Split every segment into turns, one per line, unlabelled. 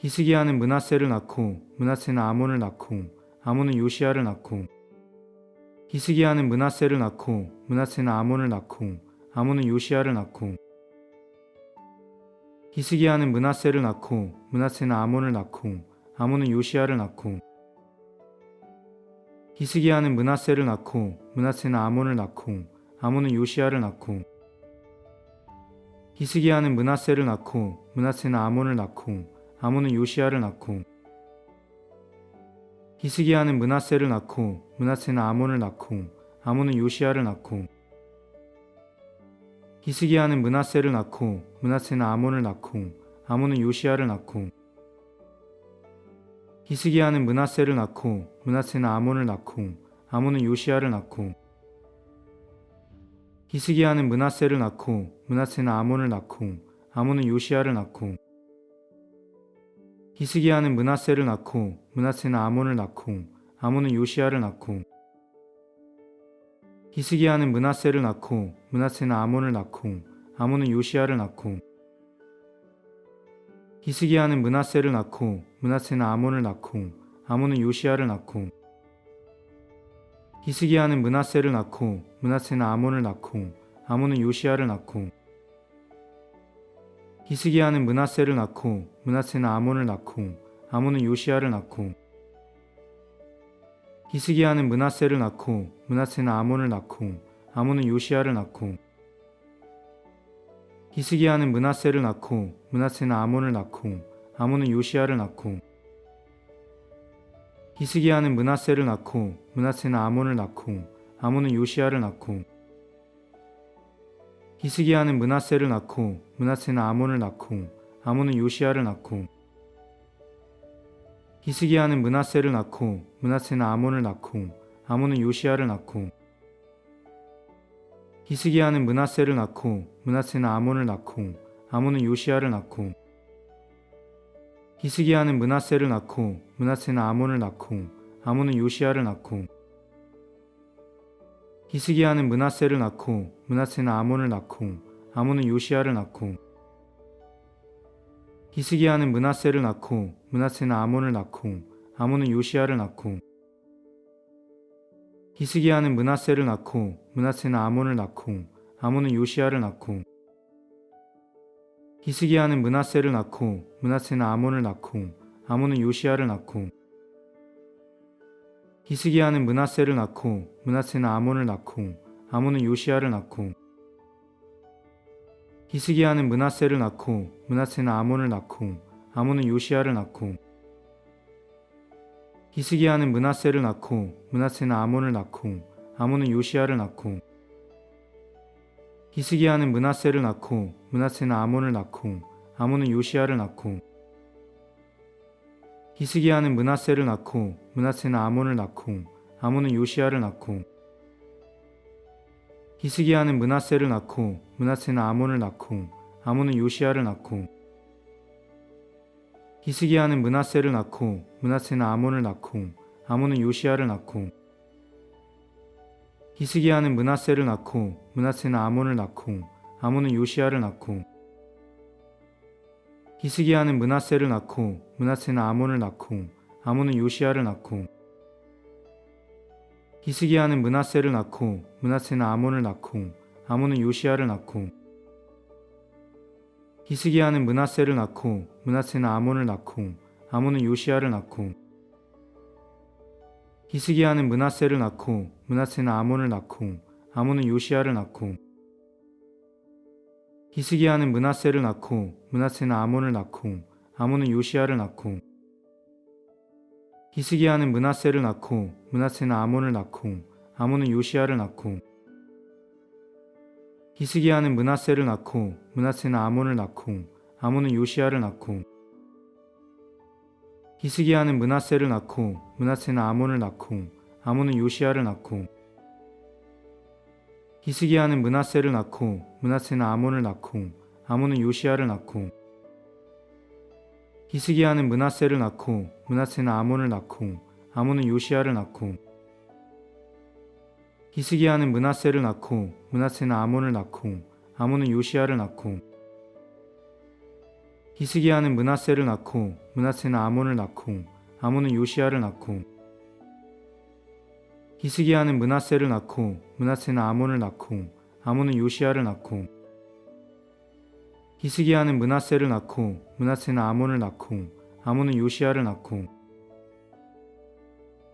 히스기야는 문하세를 낳고 문하세는 아몬을 낳고 아몬은 요시야를 낳고 히스기야는 문하세를 낳고 문하세는 아몬을 낳고 아몬은 요시야를 낳고 히스기야는 문하세를 낳고 문하세는 아몬을 낳고 아몬은 요시야를 낳고 히스기야는 문하세를 낳고 문하세는 아몬을 낳고 아몬은 요시야를 낳고 히스기야는 문하세를 낳고 문하세는 아몬을 낳고 아몬은 요시야를 낳고 히스기야는 문하세를 낳고 문하세는 아몬을 낳고 아몬은 요시야를 낳고 히스기야는 문하세를 낳고 문하세는 아몬을 낳고 아몬은 요시야를 낳고 히스기야는 문하세를 낳고 문하세는 아몬을 낳고 아몬은 요시야를 낳고 히스기야는 문하세를 낳고 문하세는 아몬을 낳고 아몬은 요시야를 낳고 히스기야는 문하세를 낳고 문하세는 아몬을 낳고 아몬은 요시야를 낳고 히스기야는 문하세를 낳고 문하세는 아몬을 낳고 아몬은 요시야를 낳고 히스기야는 문하세를 낳고 문하세는 아몬을 낳고 아몬은 요시야를 낳고 히스기야는 문하세를 낳고 문하세는 아몬을 낳고 아몬은 요시야를 낳고 히스기야는 문하세를 낳고 문하세는 아몬을 낳고 아몬은 요시야를 낳고 히스기야는 문하세를 낳고 문하세는 아몬을 낳고 아몬은 요시야를 낳고 히스기야는 문하세를 낳고 문하세는 아몬을 낳고 아몬은 요시야를 낳고 히스기야는 문하세를 낳고 문하세는 아몬을 낳고 아몬은 요시야를 낳고 히스기야는 문하세를 낳고 문하세는 아몬을 낳고 아몬은 요시야를 낳고 히스기야는 문하세를 낳고 문하세는 아몬을 낳고 아몬은 요시야를 낳고 히스기야는 문하세를 낳고 문하세는 아몬을 낳고 아몬은 요시야를 낳고 히스기야는 문하세를 낳고 문하세는 아몬을 낳고 아몬은 요시야를 낳고 히스기야는 문하세를 낳고 문하세는 아몬을 낳고 아몬은 요시야를 낳고 히스기야는 문하세를 낳고 문하세는 아몬을 낳고 아몬은 요시야를 낳고 히스기야는 문하세를 낳고 문하세는 아몬을 낳고 아몬은 요시야를 낳고 히스기야는 문하세를 낳고 문하세는 아몬을 낳고 아몬은 요시야를 낳고 히스기야는 문하세를 낳고 문하세는 아몬을 낳고 아몬은 요시야를 낳고 히스기야는 문하세를 낳고 문하세는 아몬을 낳고 아몬은 요시야를 낳고 히스기야는 문하세를 낳고 문하세는 아몬을 낳고 아몬은 요시야를 낳고 히스기야는 문하세를 낳고 문하세는 아몬을 낳고 아몬은 요시야를 낳고 히스기야는 문하세를 낳고 문하세는 아몬을 낳고 아몬은 요시야를 낳고 히스기야는 문하세를 낳고 문하세는 아몬을 낳고 아몬은 요시야를 낳고 히스기야는 문하세를 낳고 문하세는 아몬을 낳고 아몬은 요시야를 낳고 히스기야는 문하세를 낳고 문하세는 아몬을 낳고 아몬은 요시야를 낳고 히스기야는 문하세를 낳고 문하세는 아몬을 낳고 아몬은 요시야를 낳고 히스기야는 문하세를 낳고 문하세는 아몬을 낳고 아몬은 요시야를 낳고 히스기야는 문하세를 낳고 문하세는 아몬을 낳고 아몬은 요시야를 낳고 히스기야는 문하세를 낳고 문하세는 아몬을 낳고 아몬은 요시야를 낳고 히스기야는 문하세를 낳고 문하세는 아몬을 낳고 아몬은 요시야를 낳고 히스기야는 문하세를 낳고 문하세는 아몬을 낳고 아몬은 요시야를 낳고 히스기야는 문하세를 낳고 문하세는 아몬을 낳고 아몬은 요시야를 낳고 히스기야는 문하세를 낳고 문하세는 아몬을 낳고 아몬은 요시야를 낳고 히스기야는 문하세를 낳고 문하세는 아몬을 낳고 아몬은 요시야를 낳고 히스기야는 문하세를 낳고 문하세는 아몬을 낳고 아몬은 요시야를 낳고 히스기야는 문하세를 낳고 문하세는 아몬을 낳고 아몬은 요시야를 낳고 히스기야는 문하세를 낳고 문하세는 아몬을 낳고 아몬은 요시야를 낳고 히스기야는 문하세를 낳고 문하세는 아몬을 낳고 아몬은 요시야를 낳고 히스기야는 문하세를 낳고 문하세는 아몬을 낳고 아몬은 요시야를 낳고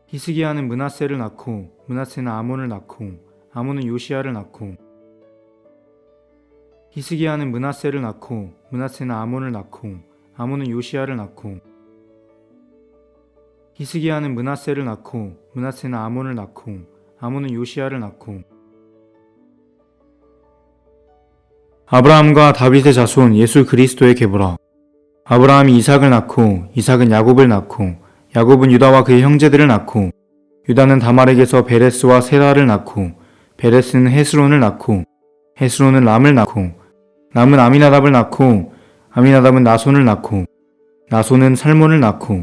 히스기야는 문하세를 낳고 문하세는 아몬을 낳고 아몬은 요시야를 낳고 히스기야는 문하세를 낳고 문하세는 아몬을 낳고 아몬은 요시야를 낳고 히스기야는 문하세를 낳고 문하세는 아몬을 낳고 아몬은 요시야를 낳고. 아브라함과 다윗의 자손 예수 그리스도의 계보라. 아브라함이 이삭을 낳고 이삭은 야곱을 낳고 야곱은 유다와 그의 형제들을 낳고 유다는 다말에게서 베레스와 세라를 낳고 베레스는 헤스론을 낳고 헤스론은 람을 낳고 람은 아미나답을 낳고 아미나답은 나손을 낳고 나손은 살몬을 낳고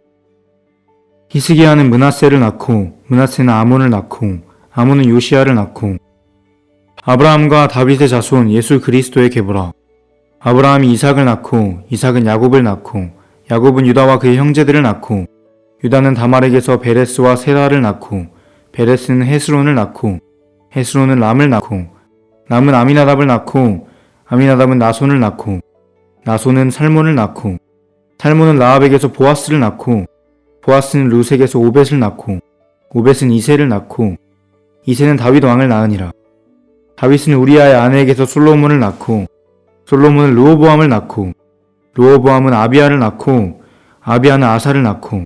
히스기야는 문하세를 낳고 문하세는 아몬을 낳고 아몬은 요시야를 낳고. 아브라함과 다윗의 자손 예수 그리스도의 계보라. 아브라함이 이삭을 낳고 이삭은 야곱을 낳고 야곱은 유다와 그의 형제들을 낳고 유다는 다말에게서 베레스와 세라를 낳고 베레스는 헤스론을 낳고 헤스론은 람을 낳고 람은 아미나답을 낳고 아미나답은 나손을 낳고 나손은 살몬을 낳고 살몬은 라합에게서 보아스를 낳고 보아스는 루색에서 오벳을 낳고 오벳은 이세를 낳고 이세는 다윗 왕을 낳으니라. 다윗은 우리아의 아내에게서 솔로몬을 낳고 솔로몬은 르호보암을 낳고 르호보암은 아비아를 낳고 아비아는 아사를 낳고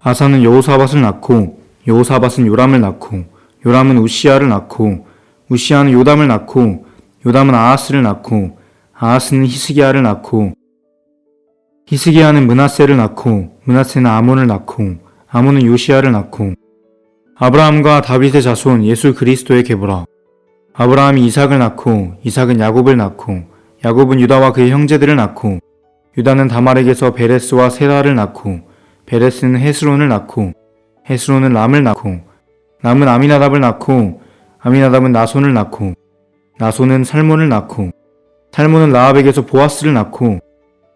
아사는 여호사밧을 낳고 여호사밧은 요람을 낳고 요람은 우시아를 낳고 우시아는 요담을 낳고 요담은 아하스를 낳고 아하스는 히스기야를 낳고 히스기야는 문하세를 낳고 문하세는 아몬을 낳고 아몬은 요시야를 낳고 아브라함과 다윗의 자손 예수 그리스도의 계보라. 아브라함이 이삭을 낳고 이삭은 야곱을 낳고 야곱은 유다와 그의 형제들을 낳고 유다는 다말에게서 베레스와 세라를 낳고 베레스는 헤스론을 낳고 헤스론은 람을 낳고 람은 아미나답을 낳고 아미나답은 나손을 낳고 나손은 살몬을 낳고 살몬은 라합에게서 보아스를 낳고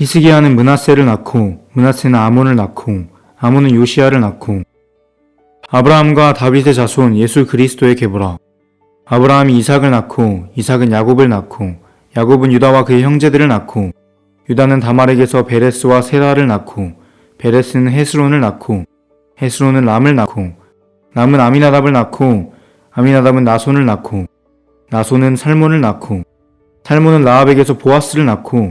히스기야는 문하세를 낳고 문하세는 아몬을 낳고 아몬은 요시야를 낳고. 아브라함과 다윗의 자손 예수 그리스도의 계보라. 아브라함이 이삭을 낳고 이삭은 야곱을 낳고 야곱은 유다와 그의 형제들을 낳고 유다는 다말에게서 베레스와 세라를 낳고 베레스는 헤스론을 낳고 헤스론은 람을 낳고 람은 아미나답을 낳고 아미나답은 나손을 낳고 나손은 살몬을 낳고 살몬은 라합에게서 보아스를 낳고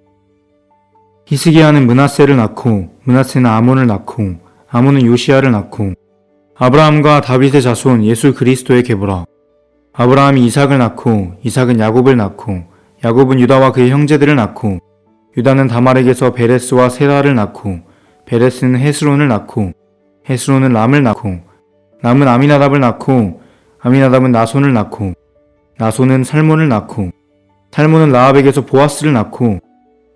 히스기야는 문하세를 낳고 문하세는 아몬을 낳고 아몬은 요시야를 낳고 아브라함과 다윗의 자손 예수 그리스도의 계보라. 아브라함이 이삭을 낳고 이삭은 야곱을 낳고 야곱은 유다와 그의 형제들을 낳고 유다는 다말에게서 베레스와 세라를 낳고 베레스는 헤스론을 낳고 헤스론은 람을 낳고 람은 아미나답을 낳고 아미나답은 나손을 낳고 나손은 살몬을 낳고 살몬은 라합에게서 보아스를 낳고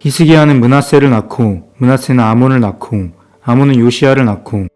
히스기야는 문하세를 낳고 문하세는 아몬을 낳고 아몬은 요시아를 낳고